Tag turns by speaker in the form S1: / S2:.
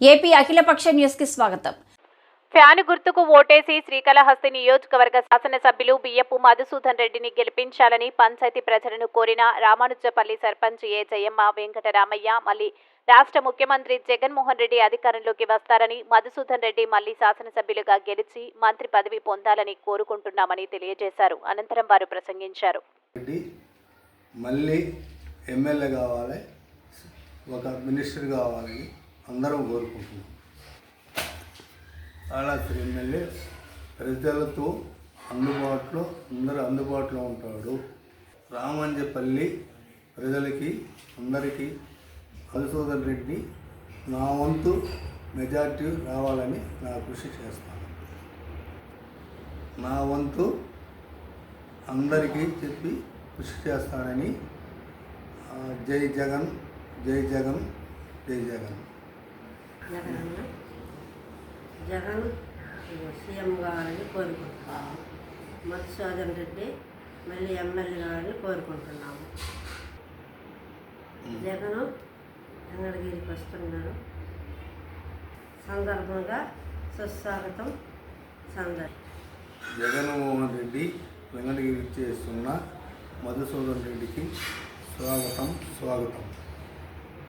S1: AP అఖిలపక్ష న్యూస్కి స్వాగతం.
S2: ఫ్యాన్ గుర్తుకు ఓటేసి శ్రీకాళహస్తి నియోజకవర్గ శాసనసభ్యులు బియ్యపు మధుసూదన్ రెడ్డిని గెలిపించాలని పంచాయతీ ప్రజలను కోరిన రామానుజపల్లి సర్పంచ్ ఏ జయమ్మ వెంకటరామయ్య మళ్ళీ రాష్ట్ర ముఖ్యమంత్రి జగన్మోహన్ రెడ్డి అధికారంలోకి వస్తారని మధుసూదన్ రెడ్డి మళ్ళీ శాసనసభ్యులుగా గెలిచి మంత్రి పదవి పొందాలని కోరుకుంటున్నామని తెలియజేశారు. అనంతరం వారు ప్రసంగించారు.
S3: మళ్ళీ ఎమ్మెల్యే కావాలి ఒక మినిస్టర్ కావాలని అందరం కోరుకుంటున్నాం. అలా ఎమ్మెల్యే ప్రజలతో అందుబాటులో అందరూ అందుబాటులో ఉంటాడు. రామంజపల్లి ప్రజలకి అందరికీ మధుసూదన్ రెడ్డి నా వంతు మెజార్టీ రావాలని నా కృషి చేస్తాను. నా వంతు అందరికీ చెప్పి కృషి చేస్తానని జై జగన్ జై జగన్ జై జగన్.
S4: జగన్ జగన్ సీఎం కావాలని కోరుకుంటున్నాము. మధుసూదన్ రెడ్డి మళ్ళీ ఎమ్మెల్యే కావాలని కోరుకుంటున్నాము. జగన్ వెంకటగిరికి వస్తున్నారు. సందర్భంగా సుస్వాగతం సందర్.
S3: జగన్మోహన్ రెడ్డి వెంకటగిరి చేస్తున్న మధుసూదన్ రెడ్డికి స్వాగతం స్వాగతం.